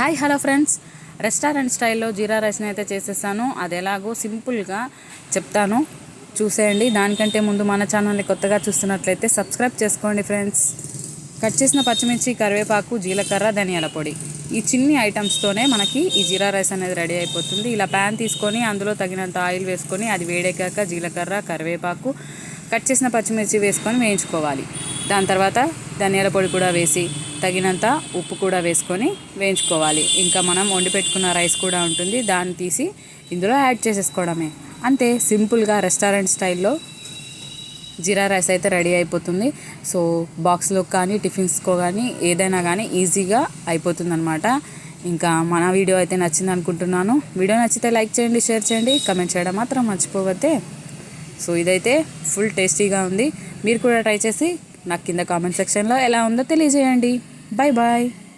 Hi hello friends. Restaurant స్టైల్లో జీరా రైస్ని అయితే చేసేసాను. అది ఎలాగో సింపుల్గా చెప్తాను. చూసేయండి. దానికంటే ముందు మన ఛానల్ని కొత్తగా చూస్తున్నట్లయితే సబ్స్క్రైబ్ చేసుకోండి ఫ్రెండ్స్. కట్ చేసిన పచ్చిమిర్చి కరివేపాకు జీలకర్ర ధనియాల పొడి. ఈ చిన్ని ఐటమ్స్తోనే మనకి ఈ జీరా రైస్ అనేది రెడీ అయిపోతుంది. ఇలా ప్యాన్ తీసుకొని అందులో తగినంత ఆయిల్ వేసుకొని అది వేడెక్కాక జీలకర్ర కరివేపాకు కట్ చేసిన పచ్చిమిర్చి వేసుకొని వేయించుకోవాలి. దాని తర్వాత ధనియాల పొడి కూడా వేసి తగినంత ఉప్పు కూడా వేసుకొని వేయించుకోవాలి. ఇంకా మనం వండి పెట్టుకున్న రైస్ కూడా ఉంటుంది. దాన్ని తీసి ఇందులో యాడ్ చేసేసుకోవడమే. అంతే సింపుల్గా రెస్టారెంట్ స్టైల్లో జీరా రైస్ అయితే రెడీ అయిపోతుంది. సో బాక్స్లో కానీ టిఫిన్స్కో కానీ ఏదైనా కానీ ఈజీగా అయిపోతుందనమాట ఇంకా మన వీడియో అయితే నచ్చింది అనుకుంటున్నాను వీడియో నచ్చితే లైక్ చేయండి షేర్ చేయండి. కమెంట్ చేయడం మాత్రం మర్చిపోవద్దే. సో ఇదైతే ఫుల్ టేస్టీగా ఉంది. మీరు కూడా ట్రై చేసి నాకు కింద కామెంట్ సెక్షన్లో ఎలా ఉందో తెలియజేయండి. Bye-bye!